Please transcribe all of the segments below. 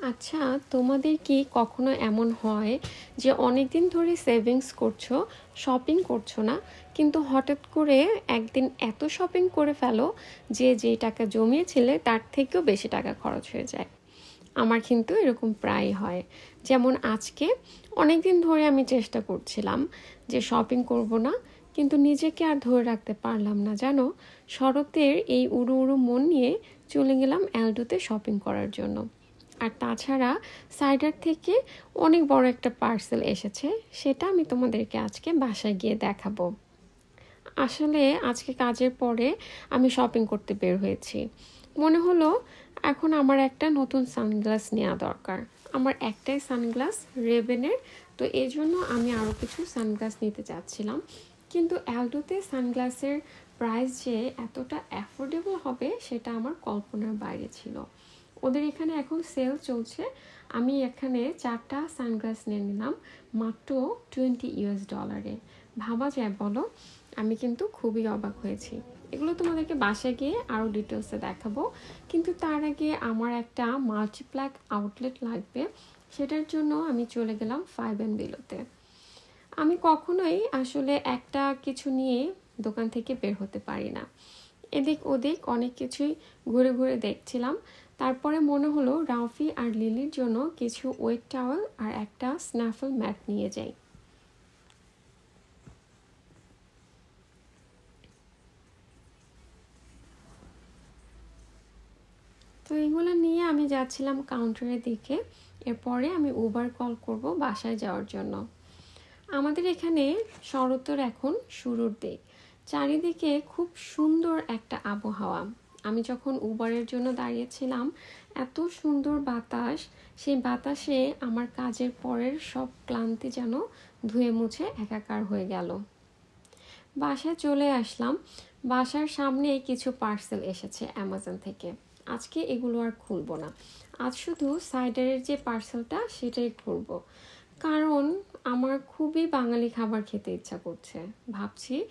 আচ্ছা তোমাদের কি কখনো এমন হয় যে অনেক দিন ধরে সেভিংস করছ শপিং করছ না, কিন্তু হঠাৎ করে একদিন এত শপিং করে ফেলো যে যে টাকা জমিয়েছিলে তার থেকেও বেশি টাকা খরচ হয়ে যায়? আমার কিন্তু এরকম প্রায় হয়। যেমন আজকে অনেক দিন ধরে আমি চেষ্টা করছিলাম যে শপিং করব না, কিন্তু নিজেকে আর ধরে রাখতে পারলাম না, জানো? শরতের এই উড়ু উড়ু মন নিয়ে চলে গেলাম অ্যালডোতে শপিং করার জন্য। আর তাছাড়া সাইডার থেকে অনেক বড় একটা পার্সেল এসেছে, সেটা আমি তোমাদেরকে আজকে বাসায় গিয়ে দেখাবো। আসলে আজকে কাজের পরে আমি শপিং করতে বের হয়েছি। মনে হলো এখন আমার একটা নতুন সানগ্লাস নেওয়া দরকার। আমার একটাই সানগ্লাস রেবেনের, তো এই জন্য আমি আরও কিছু সানগ্লাস নিতে চাচ্ছিলাম কিন্তু অ্যালডোতে সানগ্লাসের প্রাইস যে এতটা অ্যাফোর্ডেবল হবে, সেটা আমার কল্পনার বাইরে ছিল। ওদের এখানে এখন সেল চলছে। আমি এখানে চারটা সানগ্লাস নিয়ে নিলাম, মাত্র টোয়েন্টি ইউএস ডলারে ভাবা যায় বলো, আমি কিন্তু খুবই অবাক হয়েছি। এগুলো তোমাদেরকে বাসায় গিয়ে আরও ডিটেলসে দেখাবো। কিন্তু তার আগে আমার একটা মাল্টিপ্ল্যাক আউটলেট লাগবে, সেটার জন্য আমি চলে গেলাম ফাইভ অ্যান্ড বিলোতে আমি কখনোই আসলে একটা কিছু নিয়ে দোকান থেকে বের হতে পারি না। এদিক ওদিক অনেক কিছুই ঘুরে ঘুরে দেখছিলাম। তারপরে মনে হলো রাফি আর লিলির জন্য কিছু ওয়েট টাওয়েল আর একটা স্ন্যাফল ম্যাট নিয়ে যাই। তো এগুলো নিয়ে আমি যাচ্ছিলাম কাউন্টারের দিকে। এরপরে আমি উবার কল করব বাসায় যাওয়ার জন্য। আমাদের এখানে শরতের এখন শুরুর দিক। চারিদিকে খুব সুন্দর একটা আবহাওয়া। আমি যখন উবারের জন্য দাঁড়িয়েছিলাম, এত সুন্দর বাতাস, সেই বাতাসে আমার কাজের পরের সব ক্লান্তি যেন ধুয়ে মুছে একাকার হয়ে গেল। বাসায় চলে আসলাম, বাসার সামনে কিছু পার্সেল এসেছে অ্যামাজন থেকে। আজকে এগুলো আর খুলবো না। আজ শুধু সাইডারের যে পার্সেলটা সেটাই খুলবো। কারণ আমার খুবই বাঙালি খাবার খেতে ইচ্ছা করছে। ভাবছি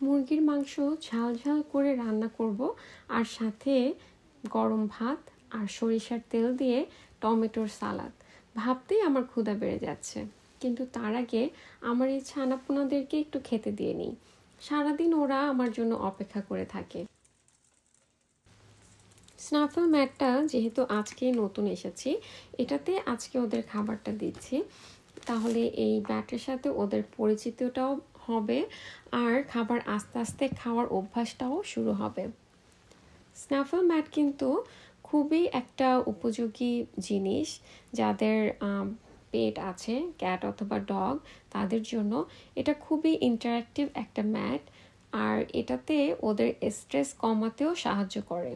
মুরগির মাংস ঝাল ঝাল করে রান্না করব, আর সাথে গরম ভাত আর সরিষার তেল দিয়ে টমেটোর সালাদ। ভাবতেই আমার ক্ষুধা বেড়ে যাচ্ছে, কিন্তু তার আগে আমার এই ছানাপোনাদেরকে একটু খেতে দিয়ে নিই। সারাদিন ওরা আমার জন্য অপেক্ষা করে থাকে। স্নাফল ম্যাটটা যেহেতু আজকে নতুন এসেছি, এটাতে আজকে ওদের খাবারটা দিচ্ছি। তাহলে এই ব্যাটের সাথে ওদের পরিচিতটাও হবে। আর খাবার আস্তে আস্তে খাওয়ার অভ্যাসটাও শুরু হবে। স্নাফল ম্যাট কিন্তু খুবই একটা উপযোগী জিনিস। যাদের পেট আছে, ক্যাট অথবা ডগ, তাদের জন্য এটা খুবই ইন্টারাক্টিভ একটা ম্যাট। আর এটাতে ওদের স্ট্রেস কমাতেও সাহায্য করে।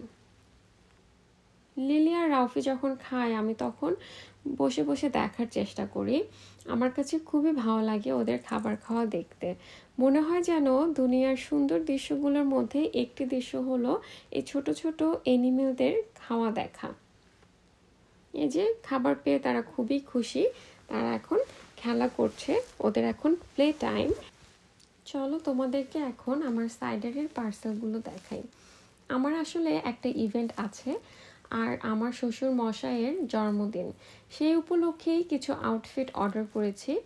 লিলি আর রাউফি যখন খায়, আমি তখন বসে বসে দেখার চেষ্টা করি। আমার কাছে খুবই ভালো লাগে ওদের খাবার খাওয়া দেখতে। মনে হয় যেন দুনিয়ার সুন্দর দৃশ্যগুলোর মধ্যে একটি দৃশ্য হলো এই ছোট ছোট এনিমেলদের খাওয়া দেখা। এই যে খাবার পেয়ে তারা খুবই খুশি। তারা এখন খেলা করছে, ওদের এখন প্লে টাইম চলো তোমাদেরকে এখন আমার সাইডারের পার্সেলগুলো দেখাই। আমার আসলে একটা ইভেন্ট আছে। আর আমার শ্বশুর মশাইয়ের জন্মদিন। সেই উপলক্ষেই কিছু আউটফিট অর্ডার করেছি।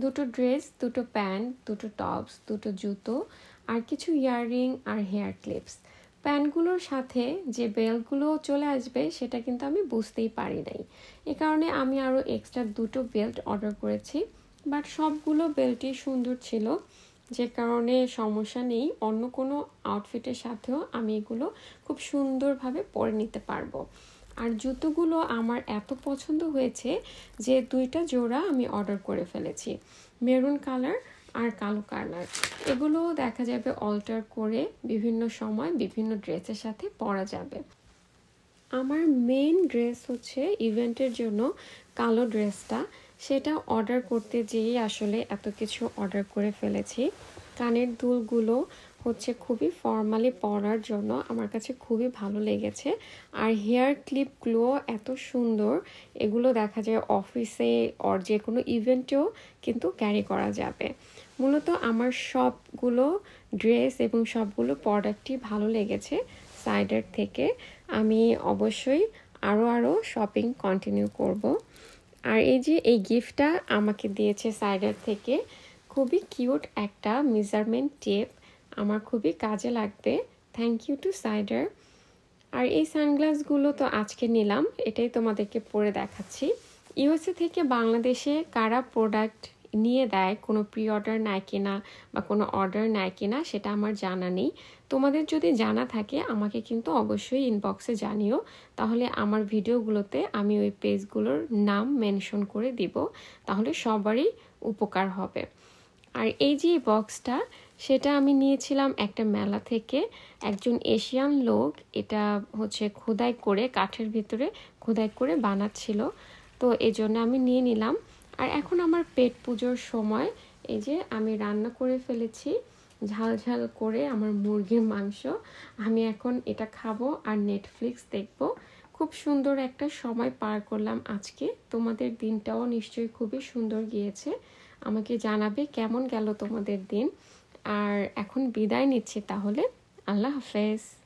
দুটো ড্রেস দুটো প্যান্ট দুটো টপস দুটো জুতো আর কিছু ইয়াররিং আর হেয়ার ক্লিপস প্যান্টগুলোর সাথে যে বেল্টগুলো চলে আসবে সেটা কিন্তু আমি বুঝতেই পারি নাই। এ কারণে আমি আরও এক্সট্রা দুটো বেল্ট অর্ডার করেছি। বাট সবগুলো বেল্টই সুন্দর ছিল। যে কারণে সমস্যা নেই, অন্য কোনো আউটফিটের সাথেও আমি এগুলো খুব সুন্দরভাবে পরে নিতে পারব। আর জুতোগুলো আমার এত পছন্দ হয়েছে যে দুইটা জোড়া আমি অর্ডার করে ফেলেছি। মেরুন কালার আর কালো কালার। এগুলো দেখা যাবে অল্টার করে বিভিন্ন সময় বিভিন্ন ড্রেসের সাথে পরা যাবে। আমার মেন ড্রেস হচ্ছে ইভেন্টের জন্য কালো ড্রেসটা সেটা অর্ডার করতে যেয়েই আসলে এত কিছু অর্ডার করে ফেলেছি। কানের দুলগুলো হচ্ছে খুবই ফর্মালি পরার জন্য আমার কাছে খুবই ভালো লেগেছে। আর হেয়ার ক্লিপগুলো এত সুন্দর, এগুলো দেখা যায় অফিসে অর যে কোনো ইভেন্টেও কিন্তু ক্যারি করা যাবে। মূলত আমার সবগুলো ড্রেস এবং সবগুলো প্রোডাক্টই ভালো লেগেছে সাইডার থেকে। আমি অবশ্যই আরও আরও শপিং কন্টিনিউ করব। আর এই যে এই গিফটটা আমাকে দিয়েছে সাইডার থেকে, খুবই কিউট একটা মেজারমেন্ট টেপ আমার খুবই কাজে লাগবে। থ্যাংক ইউ টু সাইডার আর এই সানগ্লাসগুলো তো আজকে নিলাম, এটাই তোমাদেরকে পরে দেখাচ্ছি। ইউএসএ থেকে বাংলাদেশে কারা প্রোডাক্ট নিয়ে দেয়, কোনো প্রি অর্ডার নেয় কিনা বা কোনো অর্ডার নেয় কিনা সেটা আমার জানা নেই। তোমাদের যদি জানা থাকে, আমাকে কিন্তু অবশ্যই ইনবক্সে জানিও। তাহলে আমার ভিডিওগুলোতে আমি ওই পেজগুলোর নাম মেনশন করে দিব, তাহলে সবারই উপকার হবে। আর এই যে বক্সটা সেটা আমি নিয়েছিলাম একটা মেলা থেকে। একজন এশিয়ান লোক, এটা হচ্ছে খোদাই করে, কাঠের ভিতরে খোদাই করে বানাচ্ছিল। তো এই জন্য আমি নিয়ে নিলাম। আর এখন আমার পেট পুজোর সময়, এই যে আমি রান্না করে ফেলেছি, ঝাল ঝাল করে আমার মুরগির মাংস। আমি এখন এটা খাব আর নেটফ্লিক্স দেখব। খুব সুন্দর একটা সময় পার করলাম আজকে। তোমাদের দিনটাও নিশ্চয়ই খুবই সুন্দর গিয়েছে। আমাকে জানাবে কেমন গেল তোমাদের দিন। আর এখন বিদায় নিচ্ছি তাহলে। আল্লাহ হাফেজ।